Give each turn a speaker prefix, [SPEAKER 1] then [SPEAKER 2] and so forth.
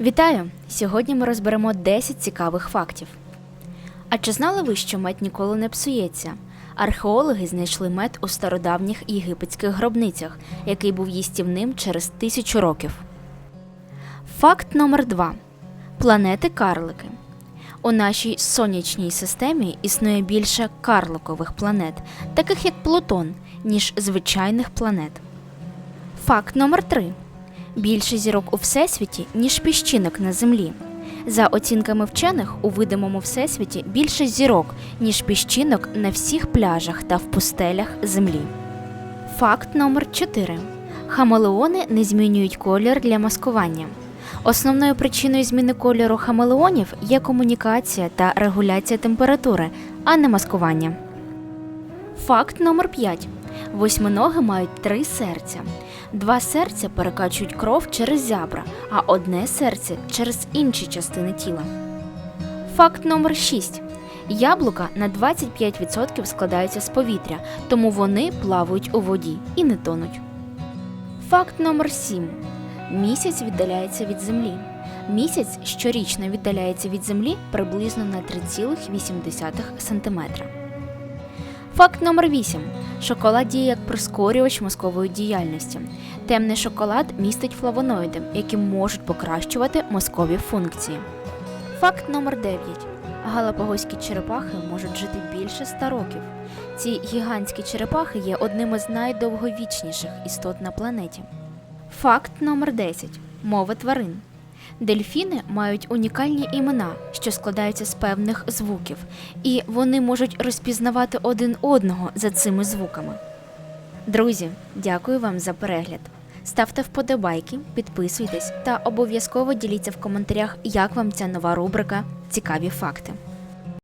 [SPEAKER 1] Вітаю! Сьогодні ми розберемо 10 цікавих фактів. А чи знали ви, що мед ніколи не псується? Археологи знайшли мед у стародавніх єгипетських гробницях, який був їстівним через тисячу років. Факт номер 2 Планети карлики. У нашій сонячній системі існує більше карликових планет, таких як Плутон, ніж звичайних планет. Факт номер 3 Більше зірок у всесвіті, ніж піщинок на землі. За оцінками вчених, у видимому всесвіті більше зірок, ніж піщинок на всіх пляжах та в пустелях землі. Факт номер 4 Хамелеони не змінюють колір для маскування. Основною причиною зміни кольору хамелеонів є комунікація та регуляція температури, а не маскування. Факт номер 5 Восьминоги мають три серця. Два серця перекачують кров через зябра, а одне серце через інші частини тіла. Факт номер 6. Яблука на 25% складаються з повітря, тому вони плавають у воді і не тонуть. Факт номер 7. Місяць віддаляється від Землі. Місяць щорічно віддаляється від Землі приблизно на 3,8 см. Факт номер 8. Шоколад діє як прискорювач мозкової діяльності. Темний шоколад містить флавоноїди, які можуть покращувати мозкові функції. Факт номер 9. Галапагоські черепахи можуть жити більше 100 років. Ці гігантські черепахи є одним із найдовговічніших істот на планеті. Факт номер 10. Мови тварин. Дельфіни мають унікальні імена, що складаються з певних звуків, і вони можуть розпізнавати один одного за цими звуками. Друзі, дякую вам за перегляд. Ставте вподобайки, підписуйтесь та обов'язково діліться в коментарях, як вам ця нова рубрика Цікаві факти.